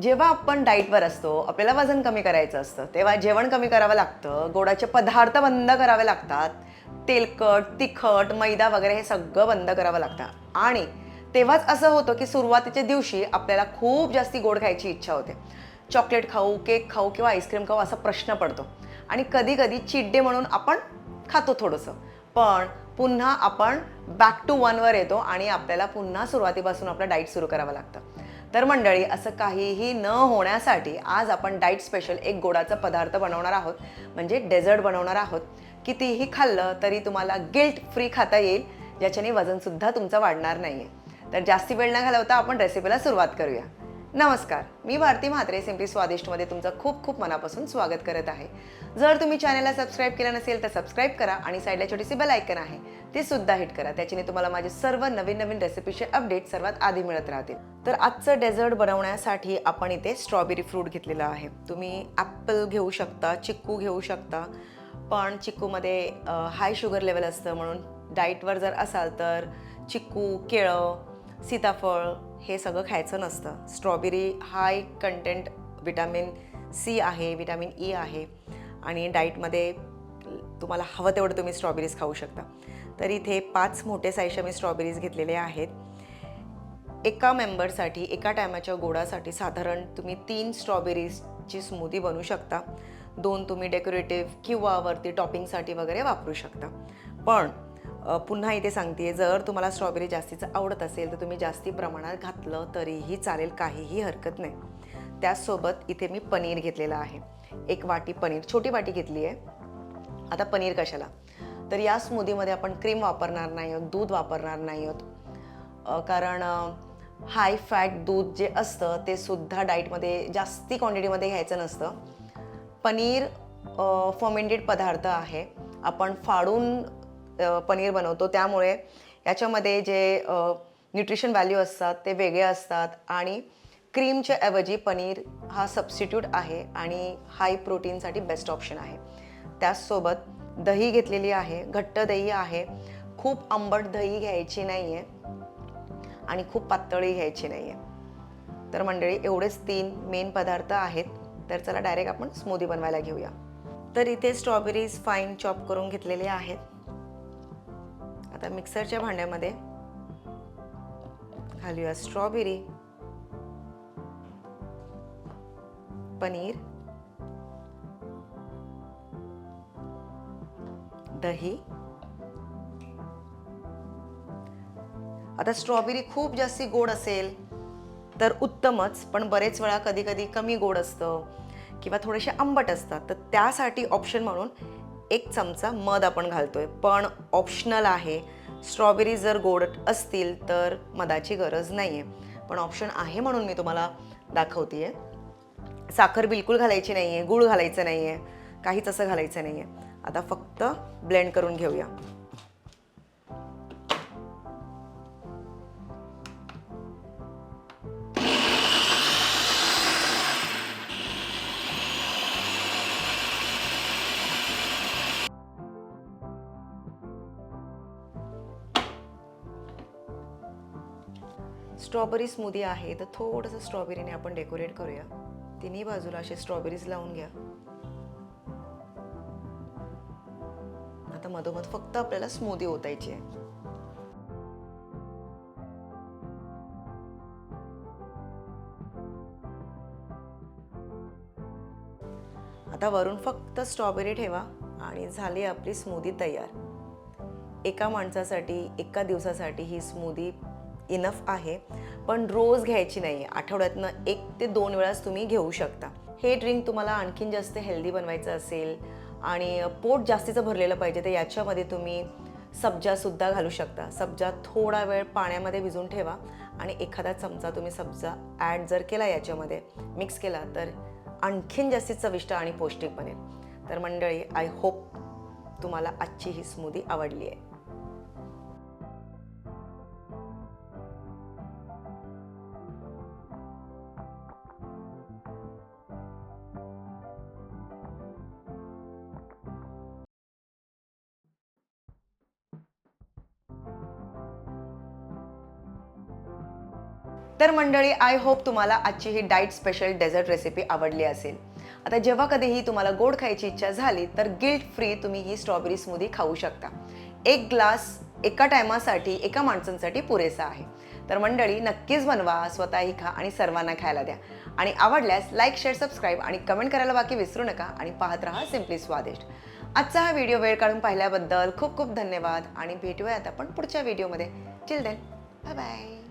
जेव्हा आपण डाईटवर असतो आपल्याला वजन कमी करायचं असतं तेव्हा जेवण कमी करावं लागतं गोडाचे पदार्थ बंद करावे लागतात तेलकट तिखट मैदा वगैरे हे सगळं बंद करावं लागतं. आणि तेव्हाच असं होतं की सुरुवातीच्या दिवशी आपल्याला खूप जास्ती गोड खायची इच्छा होते. चॉकलेट खाऊ केक खाऊ किंवा आईस्क्रीम खाऊ असा प्रश्न पडतो. आणि कधी कधी चिड्डे म्हणून आपण खातो थोडंसं. पण पुन्हा आपण बॅक टू वनवर येतो आणि आपल्याला पुन्हा सुरुवातीपासून आपलं डाईट सुरू करावं लागतं. तर मंडळी असं काहीही न होण्यासाठी आज आपण डाईट स्पेशल एक गोडाचा पदार्थ बनवणार आहोत. म्हणजे डेझर्ट बनवणार आहोत. कितीही खाल्लं तरी तुम्हाला गिल्ट फ्री खाता येईल ज्याच्याने वजनसुद्धा तुमचं वाढणार नाही आहे तर जास्ती वेळ न घालवता आपण रेसिपीला सुरुवात करूया. नमस्कार मी भारती म्हात्रे सिम्पली स्वादिष्टमध्ये तुमचं खूप खूप मनापासून स्वागत करत आहे. जर तुम्ही चॅनलला सबस्क्राईब केलं नसेल तर सबस्क्राईब करा आणि साईडला छोटीशी बेल आयकन आहे ते सुद्धा हिट करा. त्याच्याने तुम्हाला माझे सर्व नवीन नवीन रेसिपीचे अपडेट सर्वात आधी मिळत राहतील. तर आजचं डेझर्ट बनवण्यासाठी आपण इथे स्ट्रॉबेरी फ्रूट घेतलेलं आहे. तुम्ही ॲपल घेऊ शकता चिक्कू घेऊ शकता पण चिक्कूमध्ये हाय शुगर लेवल असतं म्हणून डाईटवर जर असाल तर चिक्कू केळं सीताफळ हे सगळं खायचं नसतं. Strawberry high content vitamin C आहे विटॅमिन ई e आहे. आणि डाईटमध्ये तुम्हाला हवं तेवढं तुम्ही स्ट्रॉबेरीज खाऊ शकता. तर इथे पाच मोठे साईजचे मी स्ट्रॉबेरीज घेतलेले आहेत. एका मेंबरसाठी एका टायमाच्या गोडासाठी साधारण तुम्ही तीन स्ट्रॉबेरीजची स्मूदी बनवू शकता. दोन तुम्ही डेकोरेटिव्ह किंवा वरती टॉपिंगसाठी वगैरे वापरू शकता. पण पुन्हा इथे सांगते जर तुम्हाला स्ट्रॉबेरी जास्तीचं आवडत असेल तर तुम्ही जास्ती प्रमाणात घातलं तरीही चालेल काहीही हरकत नाही. त्याचसोबत इथे मी पनीर घेतलेलं आहे. एक वाटी पनीर छोटी वाटी घेतली आहे आता पनीर कशाला? तर या स्मूदीमध्ये आपण क्रीम वापरणार नाही आहोत दूध वापरणार नाही आहोत कारण हाय फॅट दूध जे असतं ते सुद्धा डाईटमध्ये जास्ती क्वांटिटीमध्ये घ्यायचं नसतं. पनीर फर्मेंटेड पदार्थ आहे. आपण फाडून पनीर बनवतो. त्यामुळे याच्यामध्ये जे न्यूट्रिशन व्हॅल्यू असतात ते वेगळे असतात आणि क्रीमच्या ऐवजी पनीर हा सबस्टिट्यूट आहे आणि हाय प्रोटीनसाठी बेस्ट ऑप्शन आहे. त्याचसोबत दही घेतलेली आहे घट्ट दही आहे. खूप आंबट दही घ्यायची नाही आहे आणि खूप पातळी घ्यायची नाही आहे तर मंडळी एवढेच तीन मेन पदार्थ आहेत. तर चला डायरेक्ट आपण स्मूदी बनवायला घेऊया. तर इथे स्ट्रॉबेरीज फाईन चॉप करून घेतलेले आहेत. आता मिक्सरच्या भांड्यामध्ये घालूया स्ट्रॉबेरी पनीर दही. आता स्ट्रॉबेरी खूप जास्ती गोड असेल तर उत्तमच पण बरेच वेळा कधी कधी कमी गोड असतं किंवा थोडेसे आंबट असतात. तर त्यासाठी ऑप्शन म्हणून एक चमचा मध आपण घालतो आहे पण ऑप्शनल आहे. स्ट्रॉबेरी जर गोड असतील तर मधाची गरज नाही आहे पण ऑप्शन आहे म्हणून मी तुम्हाला दाखवते आहे साखर बिलकुल घालायची नाही आहे गूळ घालायचं नाही आहे काहीच असं घालायचं नाही आहे आता फक्त ब्लेंड करून घेऊया. स्ट्रॉबेरी स्मूदी आहे तर थोडंसं स्ट्रॉबेरीने आपण डेकोरेट करूया. तिन्ही बाजूला असे स्ट्रॉबेरीज लावून घ्या. आता मधोमध फक्त आपल्याला स्मूदी ओतायची आहे. आता वरून फक्त स्ट्रॉबेरी ठेवा आणि झाली आपली स्मूदी तयार. एका माणसासाठी एका दिवसासाठी ही स्मूदी इनफ आहे पण रोज घ्यायची नाही आठवड्यातनं एक ते दोन वेळाच तुम्ही घेऊ शकता. हे ड्रिंक तुम्हाला आणखीन जास्त हेल्दी बनवायचं असेल आणि पोट जास्तीचं भरलेलं पाहिजे तर याच्यामध्ये तुम्ही सब्जासुद्धा घालू शकता. सब्जा थोडा वेळ पाण्यामध्ये भिजून ठेवा आणि एखादा चमचा तुम्ही सब्जा ॲड जर केला याच्यामध्ये मिक्स केला तर आणखीन जास्तीत चविष्ट आणि पौष्टिक बनेल. तर मंडळी आय होप तुम्हाला आजची ही स्मूदी आवडली आहे. तर मंडळी आय होप तुम्हाला आजची ही डाईट स्पेशल डेझर्ट रेसिपी आवडली असेल. आता जेव्हा कधीही तुम्हाला गोड खायची इच्छा झाली तर गिल्ट फ्री तुम्ही ही स्ट्रॉबेरी स्मूदी खाऊ शकता. एक ग्लास एका टायमासाठी एका माणसांसाठी पुरेसा आहे. तर मंडळी नक्कीच बनवा स्वतःही खा आणि सर्वांना खायला द्या. आणि आवडल्यास लाईक शेअर सबस्क्राईब आणि कमेंट करायला बाकी विसरू नका आणि पाहत राहा सिम्पली स्वादिष्ट आजचा हा व्हिडिओ वेळ काढून पाहिल्याबद्दल खूप खूप धन्यवाद आणि भेटूयात आपण पुढच्या व्हिडिओमध्ये चिल देन बाय बाय